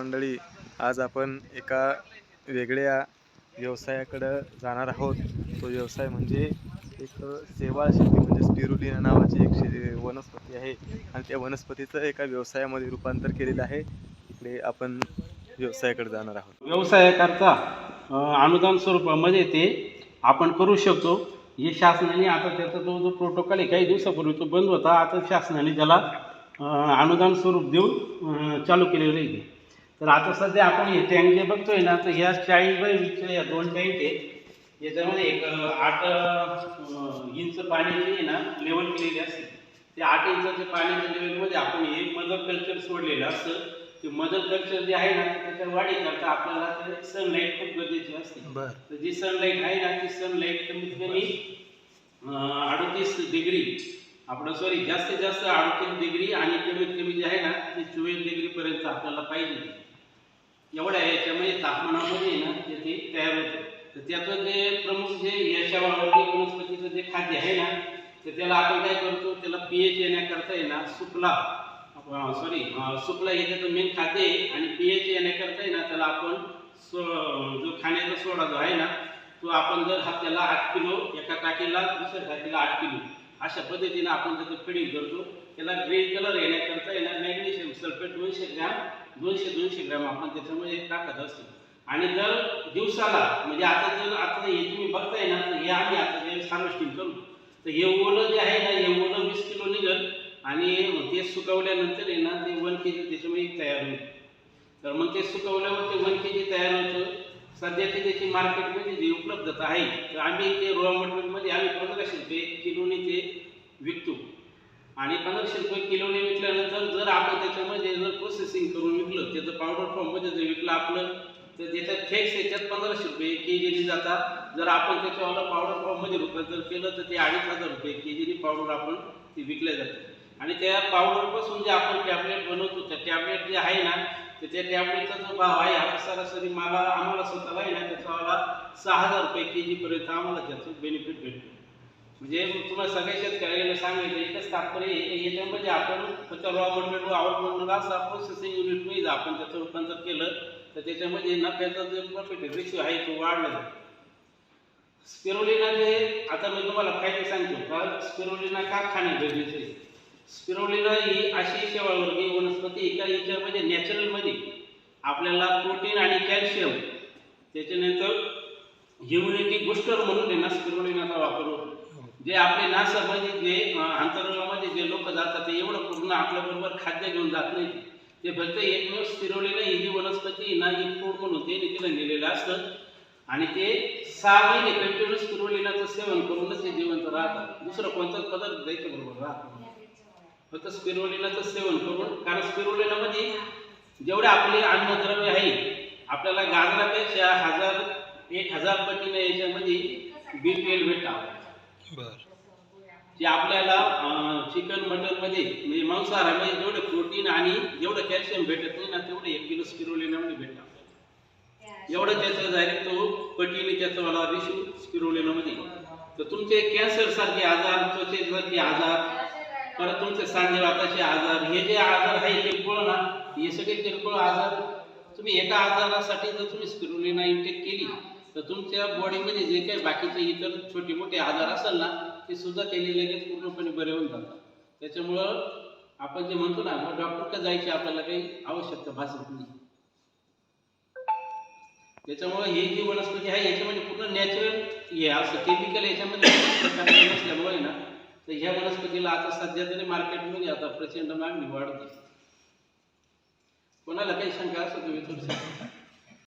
मंडळी आज आपण एका वेगळ्या व्यवसायाकडं जाणार आहोत. तो व्यवसाय म्हणजे एक सेवाळ शेती म्हणजे स्पिरुलिना नावाची एक शे वनस्पती आहे आणि त्या वनस्पतीचं एका व्यवसायामध्ये रूपांतर केलेलं आहे. इकडे आपण व्यवसायाकडे जाणार आहोत. व्यवसायाकरता अनुदान स्वरूपामध्ये ते आपण करू शकतो. हे शासनाने आता त्याचा जो जो प्रोटोकॉल आहे काही दिवसापूर्वी तो बंद होता. आता शासनाने त्याला अनुदान स्वरूप देऊन चालू केलेलं आहे. तर आता सध्या आपण हे टँक जे बघतोय ना तर ह्या चाळीस बाय वीसच्या या दोन टँक आहे याच्यामध्ये एक आठ इंच पाण्याची आहे ना लेवल केलेली असते. ते आठ इंचाच्या पाण्याच्या लेवलमध्ये आपण हे मदर कल्चर सोडलेलं असतं. ते मदर कल्चर जे आहे ना त्याच्या वाढीकरता आपल्याला ते सनलाईट खूप गरजेची असते. तर जी सनलाईट आहे ना ती सनलाईट कमीत कमी अडतीस डिग्री आपलं सॉरी जास्तीत जास्त अडतीस डिग्री आणि कमीत कमी जे आहे ना ते चोवीस डिग्रीपर्यंत आपल्याला पाहिजे. एवढ्या याच्यामध्ये तापमानामध्ये ना ते ते तयार होतं. तर त्याचं जे प्रमुख जे याच्या वनस्पतीचं जे खाद्य आहे ना तर त्याला आपण काय करतो त्याला पी एच येण्याकरता आहे ना सुकला सॉरी सुकला हे त्याचं मेन खाद्य आहे आणि पी एच येण्याकरता आहे ना त्याला आपण सो जो खाण्याचा सोडा जो आहे ना तो आपण जर हा त्याला आठ किलो एका टाकीला दुसऱ्या टाकीला आठ किलो अशा पद्धतीनं आपण त्याचं फिडिंग करतो. त्याला ग्रीन कलर येण्याकरता आहे ना मॅग्नेशियम सल्फेट दोनशे ग्रॅम दोनशे दोनशे ग्रॅम आपण त्याच्यामध्ये टाकत असतो. आणि जर दिवसाला म्हणजे आता जर आता हे तुम्ही बघताय ना तर हे आम्ही आता जे हार्वेस्टिंग करू. तर हे ओलं जे आहे ना हे ओलं वीस किलो निघल आणि ते सुकवल्यानंतर आहे ना ते वन के जी त्याच्यामध्ये तयार होईल. तर मग ते सुकवल्यावर ते वन के जी तयार होतं. सध्याची त्याची मार्केटमध्ये जी उपलब्धता आहे तर आम्ही ते रॉ मटेरियलमध्ये आम्ही पंधराशे रुपये किलोने ते विकतो. आणि पंधराशे रुपये किलोने विकल्यानंतर जर आपण त्याच्यामध्ये जर प्रोसेसिंग करून विकलं त्याचं पावडर फॉर्ममध्ये जर विकलं आपलं तर त्याच्यात फेक्स याच्यात पंधराशे रुपये के जीने जातात. जर आपण त्याच्यावाला पावडर फॉर्ममध्ये रूपांतर केलं तर ते अडीच हजार रुपये के जीने पावडर आपण ते विकल्या जाते आणि त्या पावडरपासून जे आपण टॅबलेट बनवतो त्या टॅबलेट जे आहे ना तर त्या टॅबलेटचा जो भाव आहे आता सरासरी मला आम्हाला स्वतःला आहे ना त्याचावाला सहा हजार रुपये के जीपर्यंत आम्हाला त्याचं बेनिफिट भेटतो. म्हणजे तुम्हाला सगळ्या शेतकऱ्याला सांगायचं एकच तात्पर्य याच्यामध्ये म्हणजे आपण फक्त रॉ मटेरियल आउट मटेरियल असा प्रोसेसिंग युनिटमध्ये आपण त्याचं रूपांतर केलं तर त्याच्यामध्ये नफ्याचा जो प्रॉफिट रेशिओ आहे तो वाढला जातो. स्पिरोलिना जे आता मी तुम्हाला फायदे सांगतो. का स्पिरोलिना का खाणे गरजेचे आहे? स्पिरोलिना ही अशी शेवाळवर्गीय वनस्पती एका याच्यामध्ये नॅचरलमध्ये आपल्याला प्रोटीन आणि कॅल्शियम त्याच्यानंतर इम्युनिटी बुस्टर म्हणून आहे ना स्पिरोलिनाचा वापर होतो. जे आपले नासामध्ये जे अंतरंगामध्ये जे लोक जातात ते एवढं पूर्ण आपल्याबरोबर खाद्य घेऊन जात नाही. ते फक्त एकमेव स्थिरवलेलं ही जी वनस्पती आहे ना ही फूड म्हणून ते तिथं नेलेलं असतं. आणि ते सहा महिने कंटिन्युअस स्पिरोलिनाचं सेवन करूनच हे जिवंत राहतात. दुसरं कोणताच पदार्थ द्यायच्या बरोबर राहत फक्त स्पिरोलिनाचं सेवन करून कारण स्पिरोलिनामध्ये जेवढे आपले अन्नद्रव्य आहे आपल्याला गाजरापेक्षा हजार एक हजार पटीने याच्यामध्ये बी ट्वेल्व भेटतात जे आपल्याला चिकन मटनमध्ये म्हणजे मांसाहारामध्ये जेवढे प्रोटीन आणि जेवढं कॅल्शियम भेटत नाही ना तेवढं एक किलो स्पिरोलिनामध्ये भेटतात एवढं त्याचं डायरेक्ट तो पटीने त्याचा मला रेशो स्पिरोलिनामध्ये तर तुमचे कॅन्सर सारखे आजार त्वचेसारखे आजार परत तुमचे सांधेवाताचे आजार हे जे आजार आहे किरकोळ ना हे सगळे किरकोळ आजार. तुम्ही एका आजारासाठी जर तुम्ही स्पिरुलिना इंटेक केली तर तुमच्या बॉडीमध्ये जे काही बाकीचे इतर छोटे मोठे आजार असेल ना ते सुद्धा त्यांनी लगेच पूर्णपणे बरे होऊन जातात. त्याच्यामुळं आपण जे म्हणतो ना डॉक्टरकडे जायची आपल्याला काही आवश्यकता भासत नाही. त्याच्यामुळे ही जी वनस्पती आहे याच्यामध्ये पूर्ण नॅचरल हे असं केमिकल याच्यामध्ये नसल्यामुळे ना तर ह्या वनस्पतीला आता सध्या तरी मार्केटमध्ये आता प्रचंड मागणी वाढते. कोणाला काही शंका असं तुम्ही थोडी